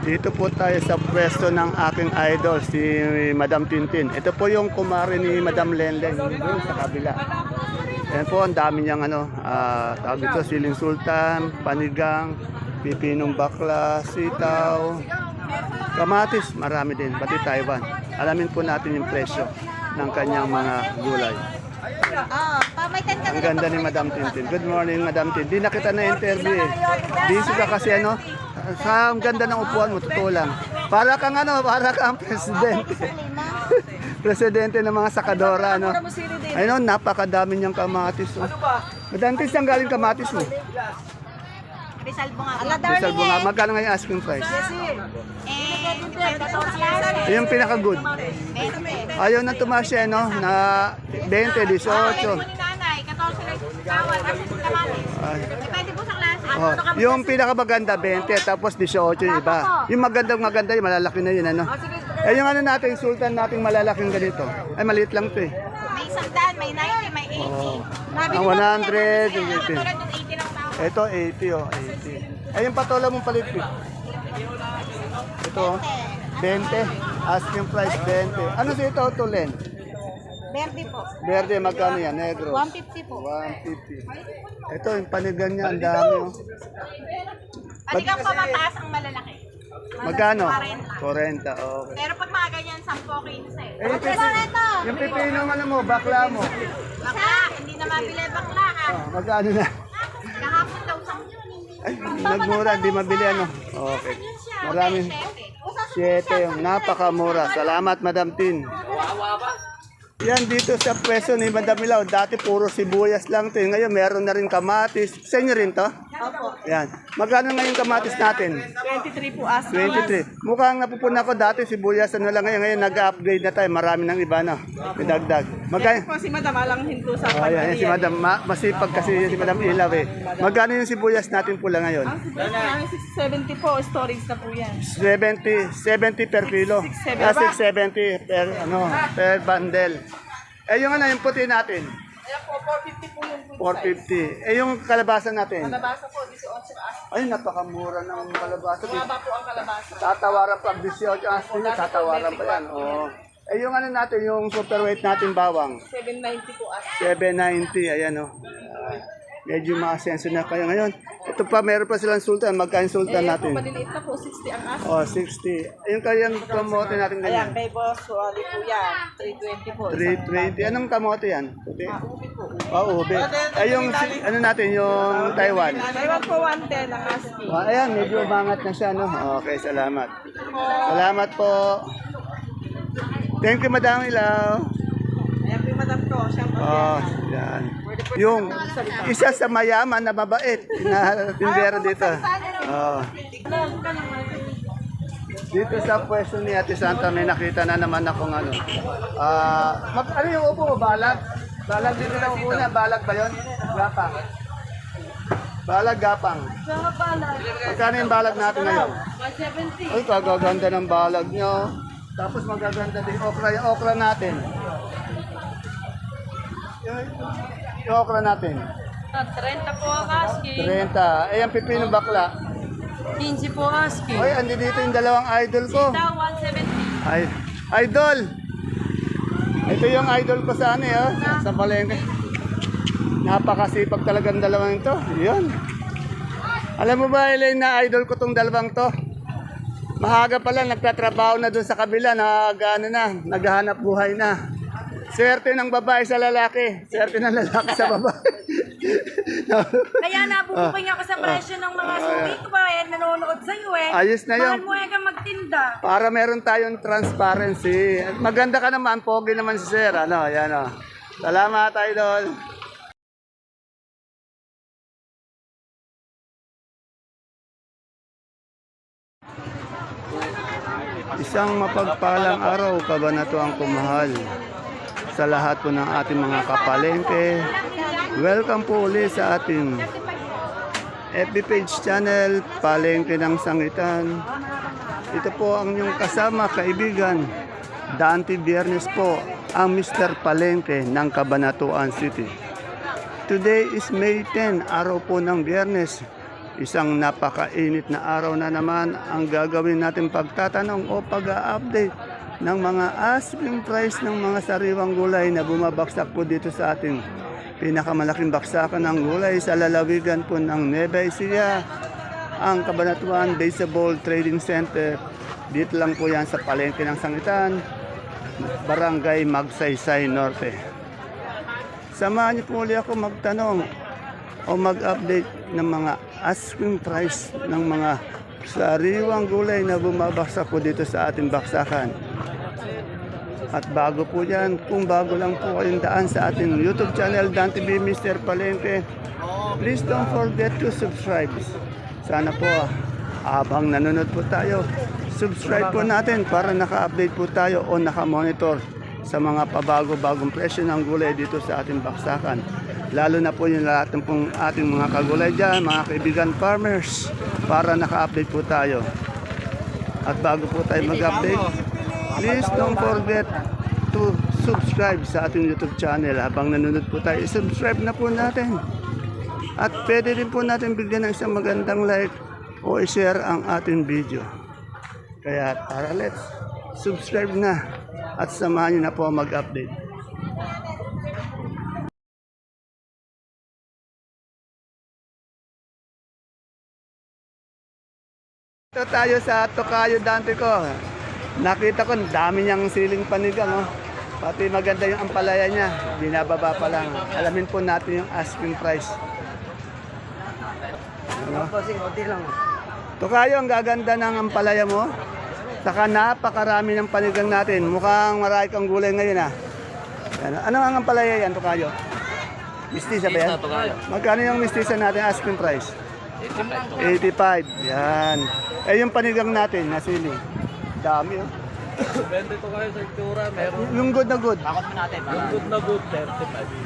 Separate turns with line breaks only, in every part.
Dito po tayo sa pwesto ng aking idol, si Madam Tintin. Ito po yung kumare ni Madam Lenlen, doon sa kabila. Ayan po, ang dami niyang ano, ah, tawag ito, siling sultan, panigang, pipinong bakla, sitaw, kamatis, marami din, pati Taiwan. Alamin po natin yung presyo ng kanyang mga gulay.
Ka
Ang ganda ni Madam Tintin. Good morning, Madam Tintin. Di na kita na-interview eh. Busy ka kasi ano. Sa ang ganda ng upuan mo, totoo lang. Para kang ano, para kang presidente. presidente ng mga sakadora, ano. Ayun, napakadami niyang kamatis. Oh. Madam Tintin, saan galing kamatis mo?
Rizal Bunga.
Rizal Bunga. Magkano nga yung asking price?
Eh, 14
Yung pinaka-good. Ayaw na tumaas siya, no? Na 20, 18.
ni nanay, 14 lang kawal kasi kamatis.
Ay.
Depende po sa klase.
Oh, yung pinakamaganda 20 tapos 18 yung iba. Yung magandang maganda yung malalaki na yun ano. Eh yung ano natin, sultan nating malalaking ganito. Ay maliit lang 'to eh.
May isang daan, may 90, may 80.
Oh.
Nabili
Ang
mo
100,
yan,
yung 80.
Katulad ng 80 lang tao.
Ito 80 oh, 80. Ay yung patola mong palitpit. Ito oh, 20. Asking price 20. Ano sa ito tulen?
Verde po.
Verde magkano yan? Negro.
150 po.
150. Ito yung panigan niya, ang dami oh.
Panigang pa mataas ang malalaki.
Magkano?
40.
40, okay.
Pero pag mga ganyan, 10, 15.
Eh, yung, pipi, yung pipinong ano mo, bakla mo.
Bakla, hindi na mabili bakla ha.
Oh, magkano na?
Kahapon daw sa
Ay, nagmura, di mabili ano. Okay. Maraming siyete, napakamura. Salamat, Madam Tin. Yan dito sa pwesto ni Madam Ilaw. Dati puro sibuyas lang to. Ngayon meron na rin kamatis. Sa inyo rin to?
Opo.
Yan. Magkano ngayon kamatis natin?
23 po as
23. Mukhang napupuna ko dati sibuyas ano lang ngayon. Ngayon nag-upgrade na tayo. Marami ng iba na. May dagdag. Magkano?
Po si Madam alang hinto sa
Oh, yan, yan si Madam. Ma- masipag kasi si Madam Ilaw eh. Magkano yung sibuyas natin pula ngayon?
Ang sibuyas namin 670 po, storage na po yan.
70, 70 per kilo.
670.
Ah, 670 per, ano, per bundle. Eh, yung ano, yung puti natin,
Ayan po, 450 po yung food
450. Eh, yung kalabasa natin,
Kalabasa po, 18 as.
ay, napakamura ng kalabasa.
Baba po ang kalabasa.
Tatawaran pa, 18 ang niya, tatawaran pa yan. Oo. Eh, yung ano natin, yung superweight natin bawang,
790 po as.
790, ayan o. medyo maasenso na kayo ngayon. Ito pa, meron pa silang sultan. Magkain sultan
Ayan po,
natin?
maliliit na po, 60 ang as.
Oh, 60. Yung kayang kamote natin
Ayan,
ganyan.
kay Boss Wally po yan. 320 po.
320. Anong kamote yan? Puti?
Ah, ubi po.
Oh, ube. Ay, yung, si- ano natin, yung Taiwan.
Taiwan po 110 ang asking.
Oh, ayan, medyo umangat na siya, no? Okay, salamat. Salamat po. Thank you, Madam Ilaw.
Ayan po yung Madam ko, siya po
Oh, yan. Yung isa sa mayaman na mabait na tindero dito. Oh. Dito sa pwesto ni Ate Santa may nakita na naman akong ano. Ah, mag- ano yung upo mo? Balag? Balag dito lang una. Balag ba yun? Gapang. Balag, gapang. Magkano yung balag natin ngayon?
170.
Ay, kagaganda ng balag nyo. Tapos magaganda din okra, okra natin. Yung, okra natin.
30 po ang asking.
30. Eh, yung pipino bakla.
15 po asking.
Oy, andi dito yung dalawang idol ko.
170.
Ay, idol! Ito yung idol ko sa ano eh, oh, sa palengke. Napakasipag talagang dalawang ito. Yun. Alam mo ba, Elaine, na idol ko tong dalawang to? Mahaga pala, nagtatrabaho na doon sa kabila, nag, ano na, naghahanap buhay na. Swerte ng babae sa lalaki. Swerte ng lalaki sa babae.
Kaya nabubuking ako sa presyo ng mga suki ko ba eh, nanonood sa iyo eh.
Ayos na yun.
Mahal mo eh kang magtinda.
Para meron tayong transparency. At Maganda ka naman, pogi naman si Sir. Ano, yan o. Salamat, idol. Isang mapagpalang araw, kabanatuang kumahal. Sa lahat po ng ating mga kapalengke, welcome po ulit sa ating FB page channel, Palengke ng Sangitan. Ito po ang inyong kasama, kaibigan. Dante Biernes po, ang Mr. Palengke ng Cabanatuan City. Today is May 10, araw po ng Biyernes. Isang napakainit na araw na naman ang gagawin natin pagtatanong o pag-update ng mga asking price ng mga sariwang gulay na bumabaksak po dito sa ating pinakamalaking baksakan ng gulay sa lalawigan po ng Nueva Ecija, ang Cabanatuan Baseball Trading Center. Dito lang po yan sa palengke ng Sangitan, Barangay Magsaysay Norte. Samahan niyo po ulit ako magtanong o mag-update ng mga asking price ng mga sariwang gulay na bumabaksak po dito sa ating baksakan. At bago po yan, kung bago lang po kayong daan sa ating YouTube channel, Dan TV Mr. Palengke, please don't forget to subscribe. Sana po, habang nanonood po tayo, subscribe po natin para naka-update po tayo o naka-monitor sa mga pabago-bagong presyo ng gulay dito sa ating baksakan. Lalo na po yung lahat ng pong ating mga kagulay dyan, mga kaibigan farmers, para naka-update po tayo. At bago po tayo mag-update, please don't forget to subscribe sa ating YouTube channel. Habang nanonood po tayo, subscribe na po natin. At pwede rin po natin bigyan ng isang magandang like o i-share ang ating video. Kaya tara let's subscribe na at samahan niyo na po mag-update. Ito tayo sa Tokayo Dante ko. Nakita ko, ang dami niyang siling panigang. Oh. Pati maganda yung ampalaya niya. Binababa pa lang. Alamin po natin yung asking price. Ano? Tokayo, ang gaganda ng ampalaya mo. Saka napakarami ng panigang natin. Mukhang marami kang gulay ngayon ah. Ano, ano ang ampalaya yan, Tokayo? Mistisa ba yan? Magkano yung mistisa natin asking price? 85. Yan. Eh yung panigang natin, nasili. Dami oh.
Depende to kayo sa itsura. Meron
Yung good na good.
yung good na good,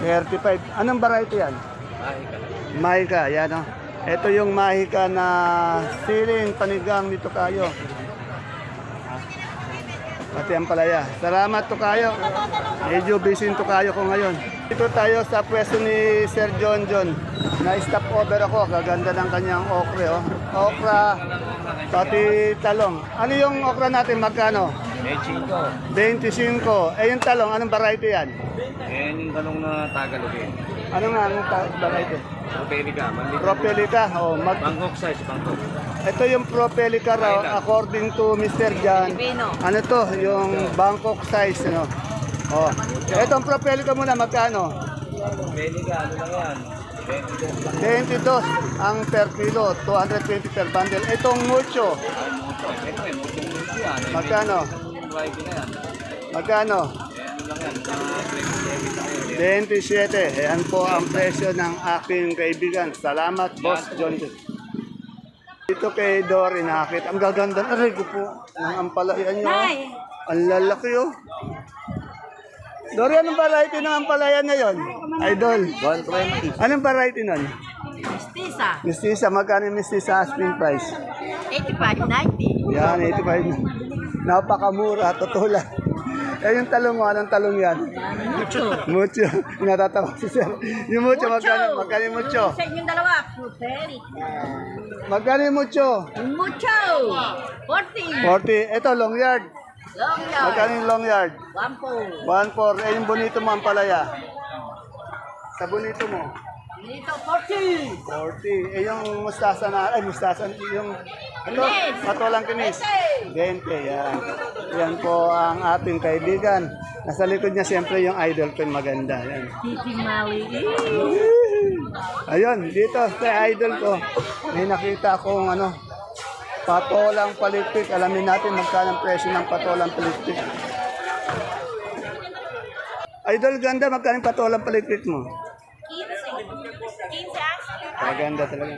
35.
35. Anong variety yan?
Ay, ka lang.
Mahika, yan oh. Ito yung mahika na siling panigang dito kayo. Pati ang palaya. Salamat to kayo. Medyo busy to kayo ko ngayon. Dito tayo sa pwesto ni Sir John John. Na stop over ako. Gaganda ng kanyang okra. Oh. Okra, pati talong. Ano yung okra natin? Magkano?
Eh, chinko.
25. Eh yung talong, anong variety yan?
Eh, yung tanong na Tagalogin.
Ano nga ang ta- variety?
Propelica, maliit.
Propelica. Oh, mag
Bangkok size, Bangkok.
Ito yung Propelica raw, according to Mr. Jan. Ano to? Yung Bangkok size, ano? Oh. Ito ang Propelica muna, magkano?
Propelica, ano lang yan?
22
22
ang per kilo, 220 per bundle. Itong mucho, magkano? Magkano?
Eh, ano lang yan? Mga 27 na
27.
yun.
Ayan po ang presyo ng aking kaibigan. Salamat, Boss John. Dito kay Dory, nakakita. Ang gaganda. Aray ko po. Ang ampalaya niyo. oh. Ang lalaki oh. Dory, anong variety ng ampalaya na yon? Idol.
120.
Anong variety nun?
Mistisa.
Mistisa, magkano yung mistisa asking price?
85, 90.
Yan, 85. Napakamura, totoo lang. Eh, yung talong mo, anong talong yan?
Mucho.
Mucho. Natatawa si Sir. Yung mucho, magkano, magkano yung mucho?
Sa inyong dalawa, Fruteri.
Magkano yung mucho?
Mucho. 40.
40. Ito, long yard.
Long yard.
Magkano yung long yard?
Wampo.
1.4. Eh, yung bonito mo, ang palaya. Sa bonito mo?
Dito, 40.
40. Eh, yung mustasa na, ay, mustasa, yung, ito, patolang kinis. 20, yan. Yan po ang ating kaibigan. Nasa likod niya siyempre yung idol ko, yung maganda. Yan.
Titi Maui.
Ayun, dito sa idol ko, may nakita akong ano, patolang palikpik. Alamin natin magkano ang presyo ng patolang palikpik. Idol, ganda. Magkano yung patolang palikpik mo?
15. 15 asking.
Maganda talaga.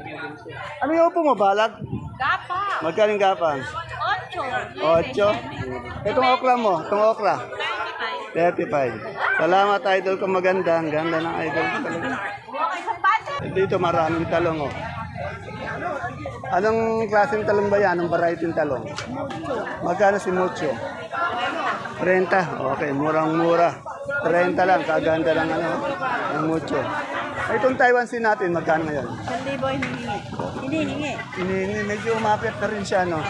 Ano yung upo mo, balag?
Gapa.
Magkano yung gapang?
8.
Ocho. Itong okra mo, itong okra.
35.
35. Salamat idol ko maganda. Ang ganda ng idol. Dito maraming talong oh. Anong klaseng talong ba yan? Anong variety ng talong? Magkano si Mucho? 30. Okay, murang-mura. 30 lang. Kaganda lang ano, ng Mucho. Itong Taiwan Sea natin, magkano ngayon?
Isang libo hinihingi. Hinihingi.
Ini, medyo umapit na rin siya, no?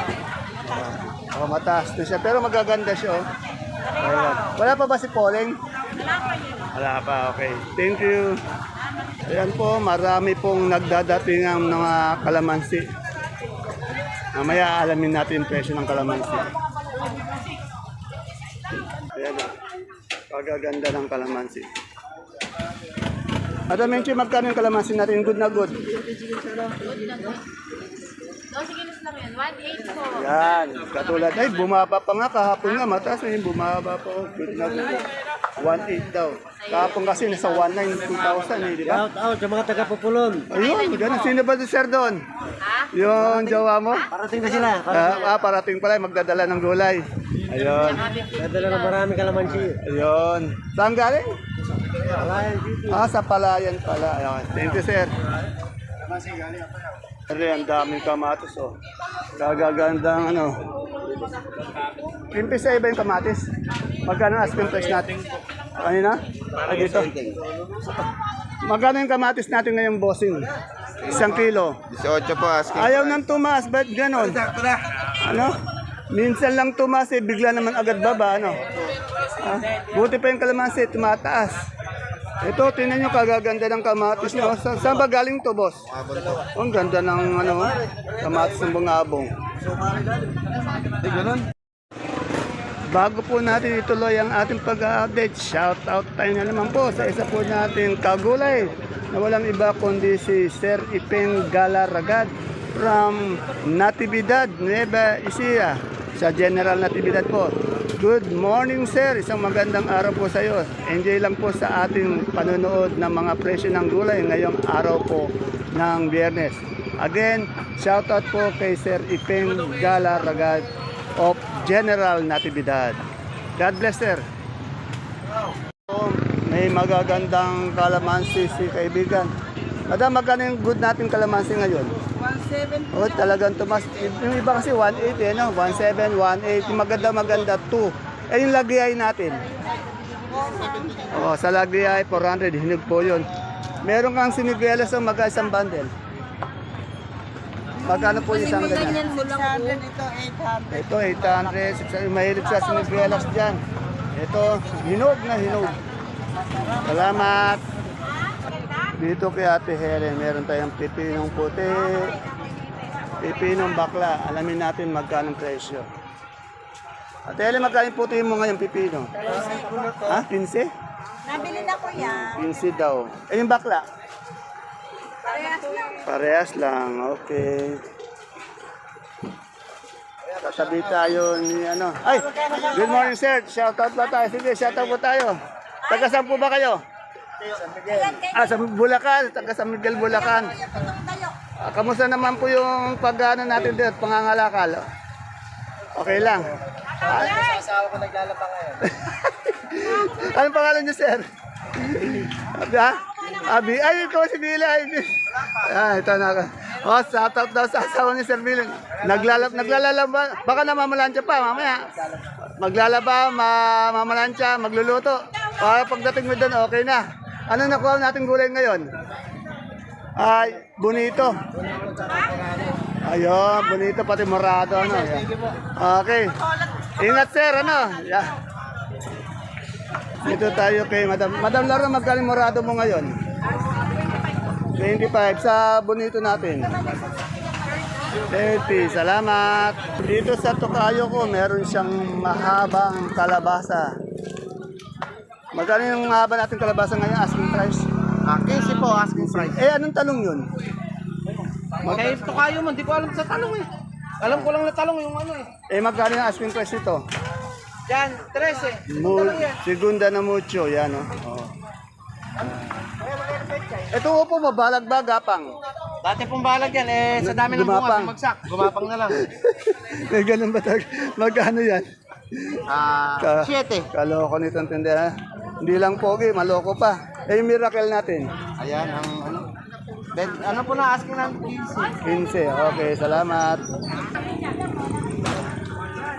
Oh, mataas na siya. Pero magaganda siya, oh. Ayan. Wala pa ba si Poleng? Wala pa, okay. Thank you. Ayan po, marami pong nagdadating ang mga kalamansi. Mamaya alamin natin yung presyo ng kalamansi. Ayan o. Pagaganda ng kalamansi. Madam Menchi, magkano yung kalamansi natin? Good na good.
12 kilos lang yun. 1.8 po.
Yan, katulad. Ay, bumaba pa nga kahapon nga. Mataas na yun, bumaba pa. oh. Good na good. 1.8 daw. Kahapon kasi nasa 1.9, 2,000 eh, di ba?
Out, out sa mga taga-pupulon.
Ayun, ganun. Sino ba si Sir doon? Yung jowa mo?
Parating na sila.
Ah, ah, parating pala, magdadala ng gulay. Ayun.
Nadala ng marami kalamansi.
Ayun. Saan galing?
Alayan City.
Ah, sa palayan pala. Ayun. Thank you, sir. Pero ang daming kamatis, oh. Kagagandang ano. Pimpis sa iba yung kamatis. Magkano ang asking price natin? Kanina? Ay, dito. Magkano yung kamatis natin ngayong bossing? Isang kilo.
18 po asking.
Ayaw ng tumas, ba't ganon? Ano? Minsan lang tumas eh, bigla naman agad baba, ano? Ah, buti pa yung kalamansi, tumataas. Ito, tingnan nyo kagaganda ng kamatis nyo. Sa, saan ba galing to, boss? Oh, ang ganda ng ano, kamatis ng bungabong. Eh, ganun. Bago po natin ituloy ang ating pag-update, shout out tayo na naman po sa isa po nating kagulay na walang iba kundi si Sir Ipeng Galaragad from Natividad, Nueva Ecija sa General Natividad po. Good morning sir, isang magandang araw po sa iyo. Enjoy lang po sa ating panonood ng mga presyo ng gulay ngayong araw po ng biyernes. Again, shout out po kay Sir Ipeng Galaragad of General Natividad. God bless, sir. May magagandang kalamansi si kaibigan. Madam, magkano yung good natin kalamansi ngayon? 1.7 Oh, talagang tumas. Yung iba kasi 1.8 eh, no? 1.7, 1.8. Yung maganda maganda 2. Eh, yung lagiyay natin. Oh, sa lagiyay 400, hinog po yun. Meron kang siniguelas ng magka isang bundle. Magkano po yung isang ganyan? Ito 800, 600. Mahilig sa siniguelas dyan. Ito, hinog na hinog. Salamat. Dito kay Ate Helen, meron tayong pipinong puti, pipinong bakla. Alamin natin magkano ang presyo. Ate Helen, magkano puti mo ngayon pipino? Ha? 15?
Nabili na ko yan.
15 daw. Eh, yung bakla?
Parehas lang.
Parehas lang, okay. Tatabi tayo ni ano. Ay, good morning sir. Shout out ba tayo? Sige, shout out po tayo. Taga saan po ba kayo? Ah, sa Bulacan. Taga San Miguel, Bulacan. Ah, kamusta naman po yung pag-ano natin dito, pangangalakal? Okay lang. Ah,
Asawa ko naglalaba ngayon.
Anong pangalan niyo, sir? Abi, ha? Abi, ay, ito si Bila. Ay, ah, ito na ako. Oh, shout out daw sa asawa ni Sir Bila. Naglalab, naglalalaba. Baka namamalansya pa, mamaya. Maglalaba, ma mamalansya, magluluto. Para pagdating mo doon, okay na. Ano nakuha natin gulay ngayon? Ay, bonito. Ayun, bonito pati morado. Ano, yan. Okay. Ingat, sir. Ano? Yeah. Dito tayo kay Madam. Madam Lara, magkano morado mo ngayon? 25 sa bonito natin. 30, salamat. Dito sa Tokayo ko, meron siyang mahabang kalabasa. Magkano yung mahaba natin kalabasa ngayon, asking price?
Ah, 15 po asking price.
Eh, anong talong yun?
Kaya ito kayo man, di ko alam sa talong eh. Alam ko lang na talong yung ano eh.
Eh, magkano yung asking price nito?
Yan, 13.
Mu segunda na mucho, yan o. Oh. Ito upo mo, balag ba, gapang?
Dati pong balag yan eh, sa dami ng
Gumapang.
bunga, bumagsak. Gumapang na lang.
May ganun ba talaga? Magkano yan?
Ah,
Ka-
7.
Kaloko nitong tindahan. Hindi lang pogi, maloko pa. Eh, yung miracle natin.
Ayan, ang ano. Ben, ano po na asking ng 15?
15. Okay, salamat.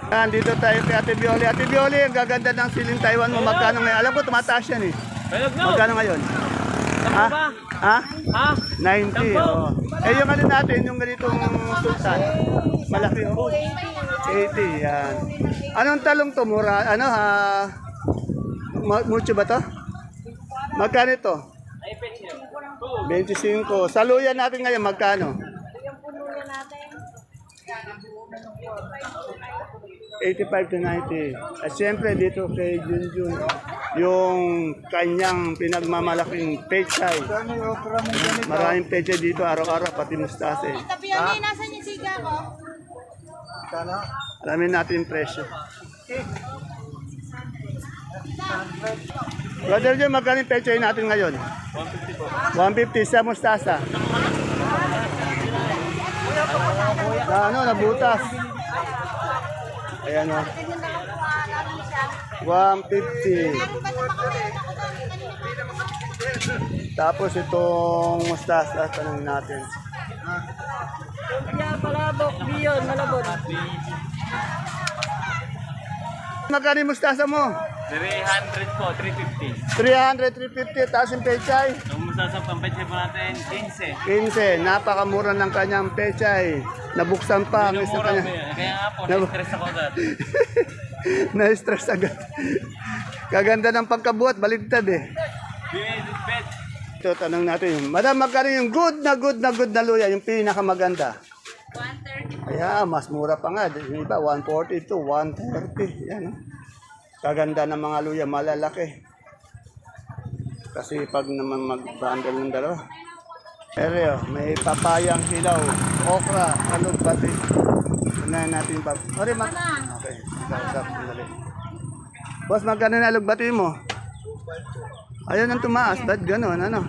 Yan, dito tayo kay Ate Bioli. Ate Bioli, ang gaganda ng siling Taiwan mo. Magkano ngayon? Alam ko, tumataas yan eh. Magkano ngayon? Ha? Ha?
Ha?
90, oh. Eh, yung ano natin, yung ganitong sultan. Malaki, oh. 80, yan. Anong talong to? Mura, ano, ha? Mucho ba to? Magkano ito? 25. Saluyan natin ngayon, magkano? 85 to 90. At siyempre dito kay Junjun, yung kanyang pinagmamalaking pechay. Maraming pechay dito araw-araw, pati mustase.
Tabi yan, nasan yung siga ko?
Alamin natin yung presyo. Brother John, magkano yung pechay natin ngayon? 150 sa mustasa. Na ano, nabutas. Ayan o. 150. Tapos itong mustasa, tanong natin.
Kaya palabok, biyon, malabot.
Magkano yung mustasa mo?
300 po, 350.
300, 350, tapos yung pechay.
Kung masasapang petse po natin, 15.
15, napakamura ng kanyang pechay. Nabuksan pa ang isang
Mura po
kanya.
yan. Kaya nga po,
Nabu-
na-stress ako agad.
Na-stress agad. Kaganda ng pagkabuhat, baligtad eh.
Bimedit pet.
Ito, tanong natin. Madam, magkano yung good na good na good na luya, yung pinakamaganda? 130. Ayan, mas mura pa nga. Yung iba, 140 to 130. Yan, oh. Kaganda ng mga luya, malalaki. Kasi pag naman mag-bundle ng dalawa. Pero may papayang hilaw, okra, alugbati. Unahin natin pa. Ore, mag... Okay, kausap. Sandali. Boss, magkano na alugbati mo? Ayun ang tumaas, ba't gano'n, ano?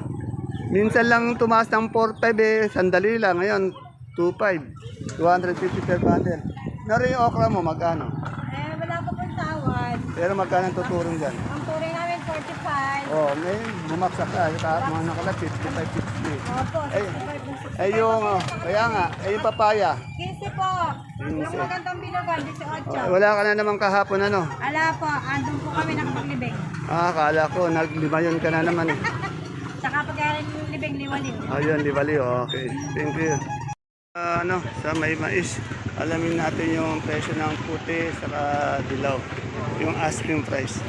Minsan lang tumaas ng 4.5 eh, sandali lang. Ngayon, 2.5. 250 per bundle. Nari yung okra mo, magkano?
Eh, wala pa pong tawad.
Pero magkano ang tuturing dyan?
Ang turing namin 45.
Oh, ngayon, bumaksak ka. Kahit mga nakala, 55, 60.
Opo,
Ay,
65
ay yung, oh, kaya nga, ay yung papaya.
15 po. Yung
15.
magandang bilagan,
Oh,
18.
wala ka na naman kahapon, ano?
Ala po, andun po kami nakapaglibing.
Ah, kala ko, naglimayon ka na naman eh.
Saka pagkarin yung libing liwaliw.
Ayun, di bali. Okay. Thank you. Ah, ano, sa may mais, alamin natin yung presyo ng puti saka dilaw. Yung asking price.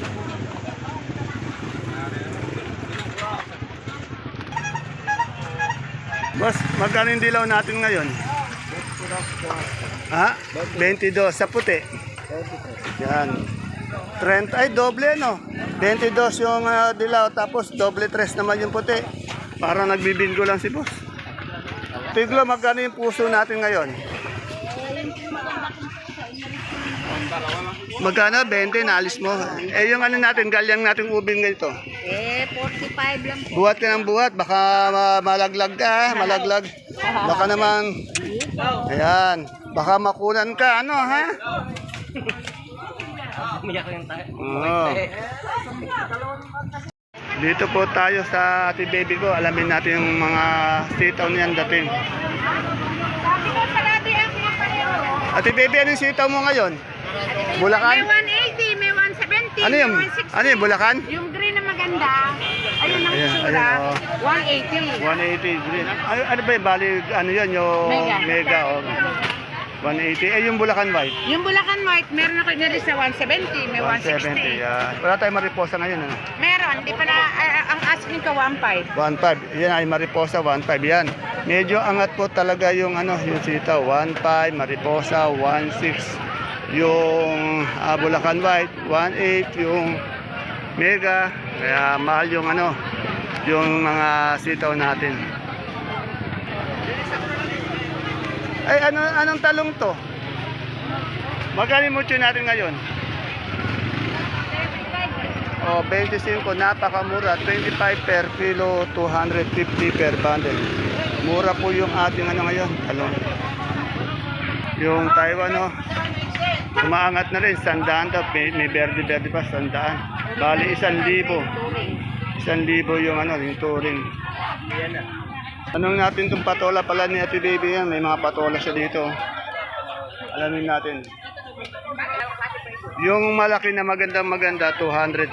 Boss, magkano yung dilaw natin ngayon? Ha? 22 sa puti. Yan. 30, ay doble no. 22 yung ah, dilaw tapos doble 3 naman yung puti. Para nagbibingo lang si boss. Tiglo, magkano yung puso natin ngayon? Magkano? 20, naalis mo. Eh, yung ano natin, galyang natin ubing ganito.
Eh, 45 lang.
Buhat ka ng buhat, baka ma- malaglag ka, malaglag. Baka naman, ayan, baka makunan ka, ano ha?
Umiyak lang tayo.
Oo. Dito po tayo sa ati baby ko. Alamin natin yung mga sitaw niyan dating. Ati baby, anong sitaw mo ngayon? Bulakan?
May 180, may 170,
Ano yung,
may 160.
ano yung Bulakan?
Yung green na maganda, ayun ang
Ayan,
sura,
ayan, oh.
180.
180 green. Ano, ano ba yung bali, ano yun, yung
Mega.
mega oh. 180. Eh, yung Bulacan White.
Yung Bulacan White, meron ako nila sa 170, may
170.
160.
Yeah. Wala tayong mariposa ngayon. Ano?
Meron, di pa na, ah, ang asking ko 15.
1.5. Yan ay mariposa, 1.5 yan. Medyo angat po talaga yung ano, yung sitaw. 1.5, mariposa, 1.6. Yung uh, Bulacan White, 1.8. Yung Mega, kaya mahal yung ano, yung mga sitaw natin. Ay, ano, anong talong to? Magkano mucho natin ngayon? O, 25, napakamura. 25 per kilo, 250 per bundle. Mura po yung ating ano ngayon, talong. Yung Taiwan, no? Umaangat na rin, sandaan daw. May, may berde-berde pa, sandaan. Bali, isang libo. Isang libo yung ano, yung touring. Anong natin itong patola pala ni Ate Baby yan? May mga patola siya dito. Alamin natin. Yung malaki na magandang maganda, 250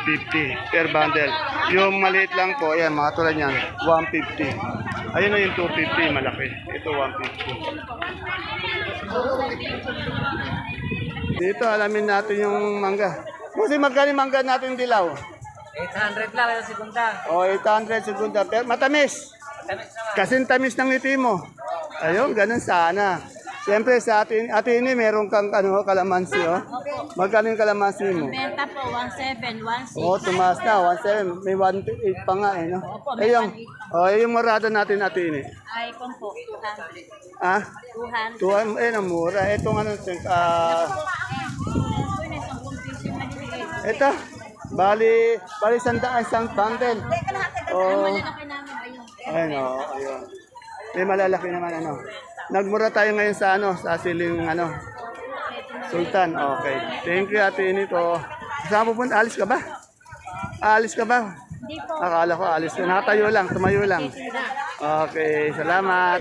per bundle. Yung maliit lang po, ayan, mga tulad niyan, 150. Ayun na yung 250, malaki. Ito 150. Dito, alamin natin yung mangga. Kasi magkano mangga natin dilaw?
800 lang yung segunda.
O, 800 segunda. Pero matamis. Kasing tamis ng ngiti mo. Ayun, ganun sana. Siyempre, sa atin, atin ini, meron kang ano, kalamansi, oh. Magkano yung kalamansi mo?
Benta po, 1.7, 1.6.
Oo, oh, tumaas na. 1.7. May 1.8 pa nga, eh, no? Eh, yung, oh, eh, yung marado natin atin, eh.
Ay, kung po, 200.
Ah?
200.
Tuwa, eh, ang mura. Itong ano, ah, ito. Bali, bali sandaan isang bundle. Oh.
Ayun.
Ayun, oh, ayun. May malalaki naman ano. Nagmura tayo ngayon sa ano, sa siling ano. Sultan, okay. Thank you Ate Inito. Saan pupunta? Alis ka ba? Alis ka ba?
Hindi po.
Akala ko alis ka. Nakatayo lang, tumayo lang. Okay, salamat.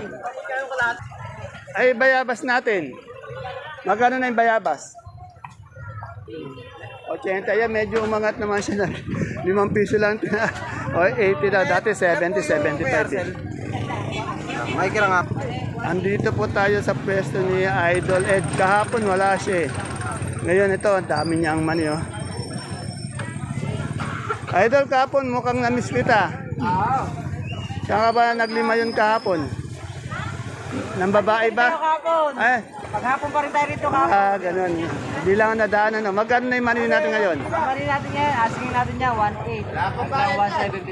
Ay, bayabas natin. Magkano na yung bayabas? 80 yan, medyo umangat naman siya na 5 piso lang. o 80 daw, dati 70, 75 eh.
May kira nga.
Andito po tayo sa pwesto ni Idol Ed. Kahapon wala siya eh. Ngayon ito, ang dami niyang mani oh. Idol, kahapon mukhang namiss kita. Saan ka ba naglima yun kahapon? Nang babae ba? Ay,
Maghapon pa rin tayo rito kahapon.
ah, ganun. Hindi lang ang nadaanan. No? Magkano na yung mani natin ngayon?
Mali natin yan. Asking natin niya 1.8. Hanggang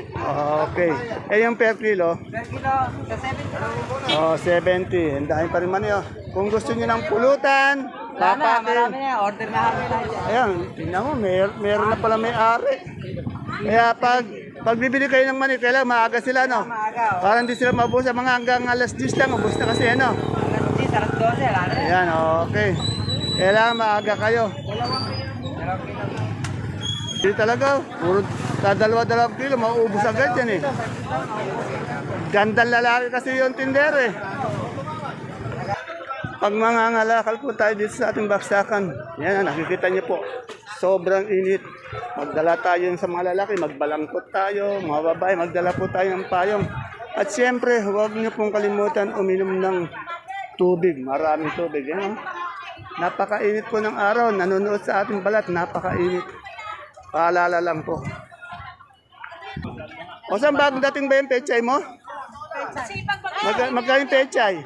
1.750.
Okay. Eh, yung per kilo?
Per kilo, sa 70.
Oh, 70. Ang pa rin mani oh. Kung gusto niyo ng pulutan,
Wala na,
papakin.
marami na. Order na kami yan.
Ayan, tingnan mo, mer meron na pala may-ari. Kaya pag pag bibili kayo ng mani, kailangan maaga sila, no?
Maaga.
Para hindi sila mabusa, mga hanggang alas 10 lang, ubus na kasi, ano?
Hanggang 10, alas 12, wala na.
Ayan, okay. Kailangan maaga kayo. Hindi talaga, puro dadalawa-dalawang kilo, mauubos agad yan eh. Gandang lalaki kasi yung tindero eh. Pag mga ngalakal po tayo dito sa ating baksakan, yan, nakikita niyo po, sobrang init. Magdala tayo sa mga lalaki, magbalangkot tayo, mga babae, magdala po tayo ng payong. At siyempre, huwag niyo pong kalimutan uminom ng tubig, maraming tubig. Yan, oh. Napakainit po ng araw, nanonood sa ating balat, napakainit. Paalala lang po. O saan bagong dating ba yung pechay mo? Mag magkano yung pechay?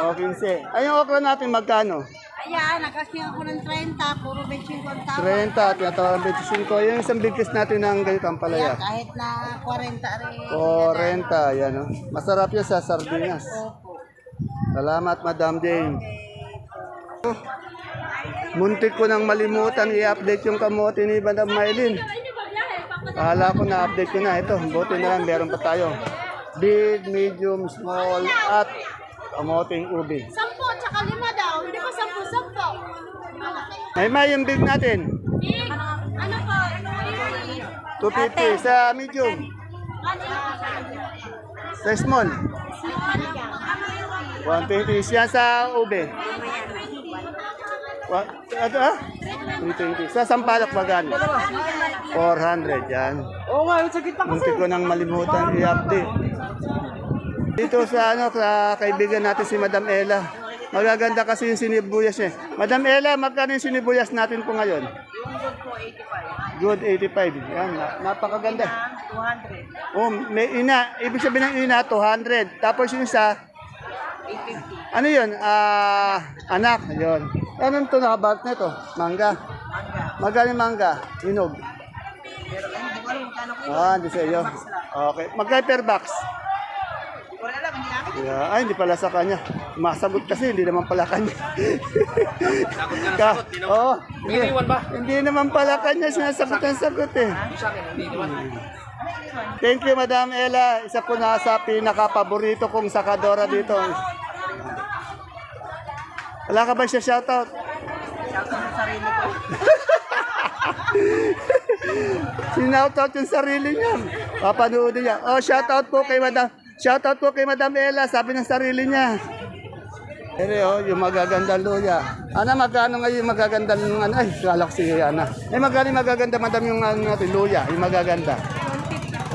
O, 15. Ay, yung okra natin magkano?
Ayan, nakasinga ko ng 30, puro 25 ang tawad.
30, tinatawag 25. Yung isang bigkis natin ng ganito ang palaya.
Kahit na 40 rin.
40, yan o. Masarap yun sa sardinas. Salamat, Madam Jane. Muntik ko nang malimutan i-update yung kamote ni Madam Maylin. Akala ko na-update ko na. Ito, buti na lang, meron pa tayo. Big, medium, small, at kamoting ubi.
Sampo, tsaka lima daw. Hindi ba sampo, sampo?
May may yung big natin.
Ano po?
250 sa medium. Sa small. 120 siya sa ube. Wa, ano ah? 320. Sa sampalok bagan. 400 yan.
Oo nga, sa gitna
Munti ko nang malimutan i-update. Dito sa ano sa kaibigan natin si Madam Ella. Magaganda kasi yung sinibuyas niya. Madam Ella, magkano yung sinibuyas natin po ngayon? Good 85. Yan, na- napakaganda.
200.
Oh, may ina. Ibig sabihin ng ina, 200. Tapos yung isa, ano yun? Ah, anak. Yun. Anong ito nakabag na ito? Mangga. Magkano yung mangga? Hinog. Ah, hindi sa iyo. Okay. Magkano per box?
Wala lang, hindi namin.
Yeah. Ay, hindi pala sa kanya. Masagot kasi, hindi naman pala kanya. Sagot ka sagot, Oo. Hindi, hindi naman pala kanya sinasagot ang sagot eh. Thank you, Madam Ella. Isa po na sa pinaka-paborito kong sakadora dito. Wala ka ba siya shoutout? Sinoutout yung sarili niya. Papanoodin niya. Oh, shoutout po kay Madam. Shoutout po kay Madam Ella. Sabi ng sarili niya. Pero oh, yung magaganda luya. Ana, magkano ngayon yung magaganda ng ano? Ay, galak si Ana. Eh, magkano magaganda, madam, yung ano natin, luya, yung magaganda.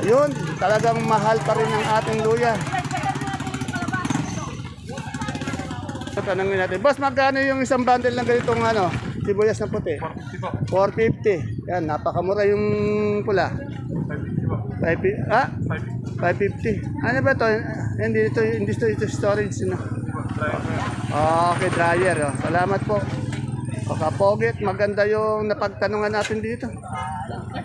Yun, talagang mahal pa rin ang ating luya. Tanungin natin, boss, magkano yung isang bundle ng ganitong ano, sibuyas na puti? 450. Yan, napakamura yung pula. 550. Ah? 550. Ano ba to? Hindi ito, hindi ito, ito storage na. Okay, dryer. Oh. Salamat po. Pakapogit, maganda yung napagtanungan natin dito.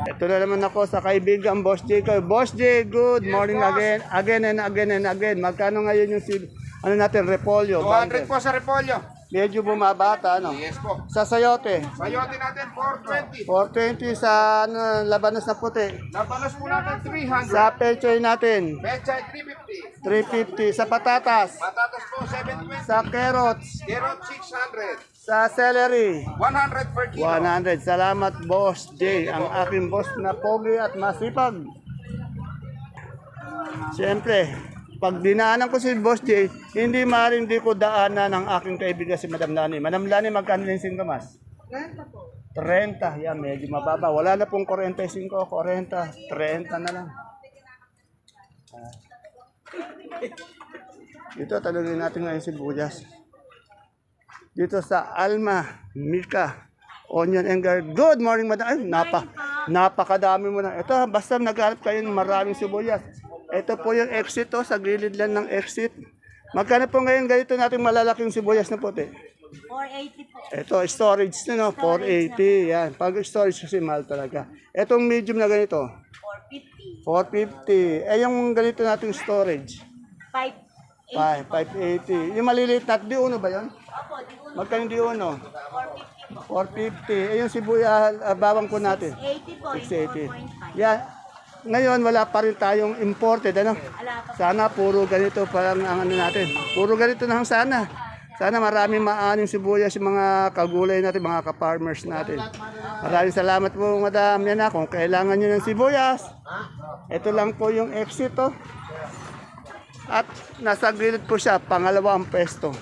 Ito na naman ako sa kaibigan Boss J. Boss J, good morning again. Again and again and again. Magkano ngayon yung si, ano natin, repolyo?
200 po sa repolyo.
Medyo bumabata, ano?
Yes po.
Sa sayote,
Sayote natin 420.
420 sa ano, labanos na puti.
Nabalas po natin 300.
Sa pechay natin,
Pechay 350.
350. Sa patatas,
Patatas po 720.
sa carrots,
Carrot 600.
sa celery,
100 per kilo.
100. Salamat, Boss J. Ang aking boss na pogi at masipag. Siyempre, pag dinaanan ko si Boss J, hindi maaaring di ko daanan ang aking kaibigan si Madam Lani. Madam Lani, magkano yung singkamas? 30 po. 30. Yan, medyo mababa. Wala na pong 45, 40, 30 na lang. Ah. Dito, talagin natin ngayon si Buyas dito sa Alma, Mika, Onion and Garlic. Good morning, madam. Ay, napa, napakadami mo na. Ito, basta naghanap kayo ng maraming sibuyas. Ito po yung exit, oh, sa gilid lang ng exit. Magkano po ngayon ganito natin malalaking sibuyas na puti?
480 po.
Ito, storage na, no? 480. Yan. Pag storage kasi mahal talaga. Itong medium na ganito, 450.
450.
Eh, yung ganito nating storage,
580.
5, 580. Yung maliliit na, di uno ba yun?
Opo, di ko
Magkano di uno?
450 po.
450. Eh, yung sibuyas, uh, bawang po natin.
80 po, yung
680.
4.5.
Yan. Ngayon, wala pa rin tayong imported, ano? Sana puro ganito pa lang ang ano natin. Puro ganito na lang sana. Sana maraming maaning sibuyas yung mga kagulay natin, mga ka-farmers natin. Maraming salamat po, madam. Yan na, kung kailangan nyo ng sibuyas, ito lang po yung exit, oh. At nasa gilid po siya, pangalawang pwesto.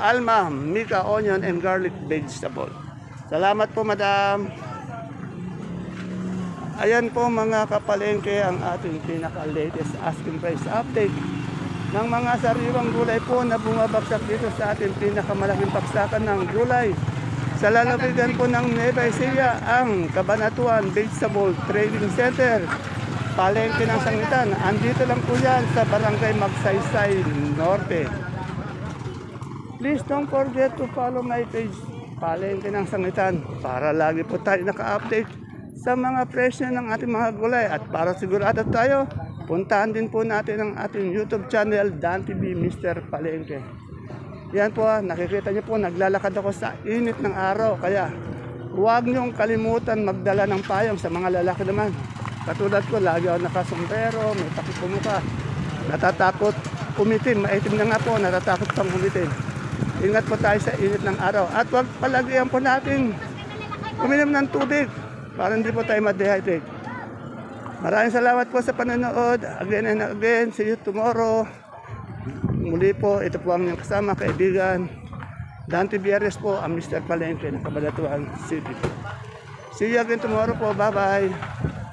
Alma, Mika, Onion, and Garlic Vegetable. Salamat po, madam. Ayan po mga kapalengke ang ating pinaka-latest asking price update ng mga sariwang gulay po na bumabagsak dito sa ating pinakamalaking paksakan ng gulay. Sa lalawigan po ng Nueva Ecija, ang Kabanatuan Vegetable Trading Center, palengke ng sangitan. Andito lang po yan sa Barangay Magsaysay Norte. Please don't forget to follow my page, Palengke ng Sangitan, para lagi po tayo naka-update sa mga presyo ng ating mga gulay. At para sigurado tayo, puntahan din po natin ang ating YouTube channel, Dan TV Mr. Palengke. Yan po, nakikita niyo po, naglalakad ako sa init ng araw. Kaya huwag niyong kalimutan magdala ng payong sa mga lalaki naman. Katulad ko, lagi ako nakasombrero, may takip po mukha. Natatakot umitim, maitim na nga po, natatakot pang umitim. Ingat po tayo sa init ng araw. At huwag palagihan po natin uminom ng tubig para hindi po tayo ma-dehydrate. Maraming salamat po sa panonood. Again and again, see you tomorrow. Muli po, ito po ang inyong kasama, kaibigan. Dante Bieres po, ang Mr. Palengke ng Kabalatuan City. See you again tomorrow po. Bye-bye.